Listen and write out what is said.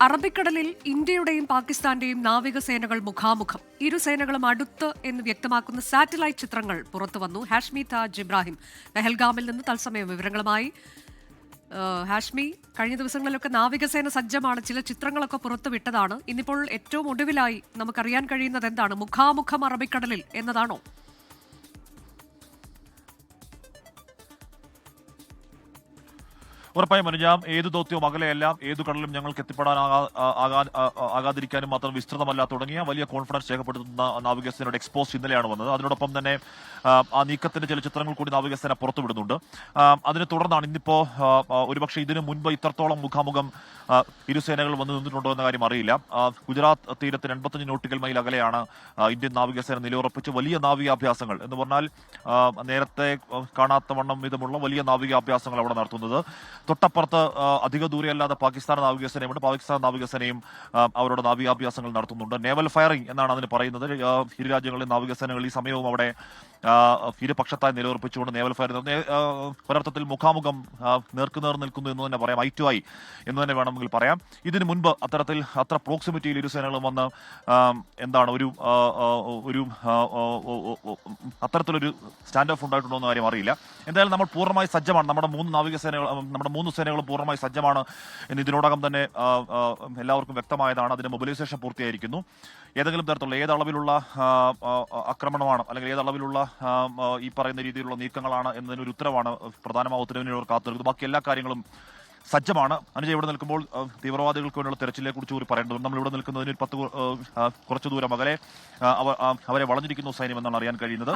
അറബിക്കടലിൽ ഇന്ത്യയുടെയും പാകിസ്ഥാന്റെയും നാവികസേനകൾ മുഖാമുഖം. ഇരു സേനകളും അടുത്ത് എന്ന് വ്യക്തമാക്കുന്ന സാറ്റലൈറ്റ് ചിത്രങ്ങൾ പുറത്തുവന്നു ഹാഷ്മി താജ് ഇബ്രാഹിം പെഹൽഗാമിൽ നിന്ന് തത്സമയം വിവരങ്ങളുമായി. ഹാഷ്മി കഴിഞ്ഞ ദിവസങ്ങളിലൊക്കെ നാവികസേന സജ്ജമാണ്. ചില ചിത്രങ്ങളൊക്കെ പുറത്തുവിട്ടതാണ് ഇന്നിപ്പോൾ ഏറ്റവും ഒടുവിലായി നമുക്കറിയാൻ കഴിയുന്നത് എന്താണ്? മുഖാമുഖം അറബിക്കടലിൽ എന്നതാണോ? ഉറപ്പായും അനുജാം ഏത് ദൗത്യവും അകലെയെല്ലാം ഏത് കടലിലും ഞങ്ങൾക്ക് എത്തിപ്പെടാൻ ആകാതിരിക്കാനും മാത്രം വിസ്തൃതമല്ല തുടങ്ങിയ വലിയ കോൺഫിഡൻസ് രേഖപ്പെടുത്തുന്ന നാവികസേനയുടെ എക്സ്പോസ് ഇന്നലെയാണ് വന്നത്. അതിനോടൊപ്പം തന്നെ ആ, നീക്കത്തിന്റെ ചില ചിത്രങ്ങൾ കൂടി നാവികസേന പുറത്തുവിടുന്നുണ്ട് അതിനെ തുടർന്നാണ് ഇന്നിപ്പോ ഒരുപക്ഷെ ഇതിനു മുൻപ് ഇത്രത്തോളം മുഖാമുഖം ഇരുസേനകൾ വന്നു നിന്നിട്ടുണ്ടോ എന്ന കാര്യം അറിയില്ല. ഗുജറാത്ത് തീരത്തിന് എൺപത്തഞ്ച് നോട്ടിക്കൽ മൈൽ അകലെയാണ് ഇന്ത്യൻ നാവികസേന നിലയുറപ്പിച്ച് വലിയ നാവികാഭ്യാസങ്ങൾ. എന്ന് പറഞ്ഞാൽ നേരത്തെ കാണാത്ത വണ്ണം വിധമുള്ള വലിയ നാവികാഭ്യാസങ്ങൾ അവിടെ നടത്തുന്നത്. തൊട്ടപ്പുറത്ത് അധിക ദൂരെയല്ലാതെ പാകിസ്ഥാൻ നാവികസേനയുണ്ട് പാകിസ്ഥാൻ നാവികസേനയും അവരുടെ നാവികാഭ്യാസങ്ങൾ നടത്തുന്നുണ്ട്. നേവൽ ഫയറിംഗ് എന്നാണ് അതിന് പറയുന്നത്. ഇരു രാജ്യങ്ങളിലെ നാവികസേനകൾ ഈ സമയവും അവിടെ ഇരുപക്ഷത്തായി നിലയുറപ്പിച്ചുകൊണ്ട് നേവൽ ആ, ഒരർത്ഥത്തിൽ മുഖാമുഖം നേർക്കുനേർ നിൽക്കുന്നു എന്ന് തന്നെ പറയാം. ഐ ടു ഐ എന്ന് തന്നെ വേണമെങ്കിൽ പറയാം. ഇതിനു മുൻപ് അത്തരത്തിൽ അത്ര പ്രോക്സിമിറ്റിയിൽ ഇരു സേനകളും വന്ന് എന്താണ് ഒരു ഒരു അത്തരത്തിലൊരു സ്റ്റാൻഡ് ഓഫ് ഉണ്ടായിട്ടുണ്ടോ എന്ന് കാര്യം അറിയില്ല. എന്തായാലും നമ്മൾ പൂർണമായി സജ്ജമാണ്. നമ്മുടെ മൂന്ന് നാവികസേനകൾ നമ്മുടെ മൂന്ന് സേനകളും പൂർണമായി സജ്ജമാണ് എന്ന് ഇതിനോടകം തന്നെ എല്ലാവർക്കും വ്യക്തമായതാണ്. അതിന്റെ മൊബിലൈസേഷൻ പൂർത്തിയായിരിക്കുന്നു. ഏതെങ്കിലും തരത്തിലുള്ള ഏതളവിലുള്ള ആക്രമണമാണ് അല്ലെങ്കിൽ ഏതളവിലുള്ള ഈ പറയുന്ന രീതിയിലുള്ള നീക്കങ്ങളാണ് എന്നതിനൊരു ഉത്തരവാണ് പ്രധാനമായ ഉത്തരവിനോട് കാത്തിരിക്കുന്നത് ബാക്കി എല്ലാ കാര്യങ്ങളും സജ്ജമാണ്. അനുജ ഇവിടെ നിൽക്കുമ്പോൾ തീവ്രവാദികൾക്ക് വേണ്ടിയുള്ള തെരച്ചിലെ കുറിച്ച് കൂടി പറയേണ്ടതുണ്ട്. നമ്മൾ ഇവിടെ നിൽക്കുന്നതിന് പത്ത് കുറച്ചു ദൂരം അകലെ അവരെ വളഞ്ഞിരിക്കുന്നു സൈന്യം എന്നാണ് അറിയാൻ കഴിയുന്നത്.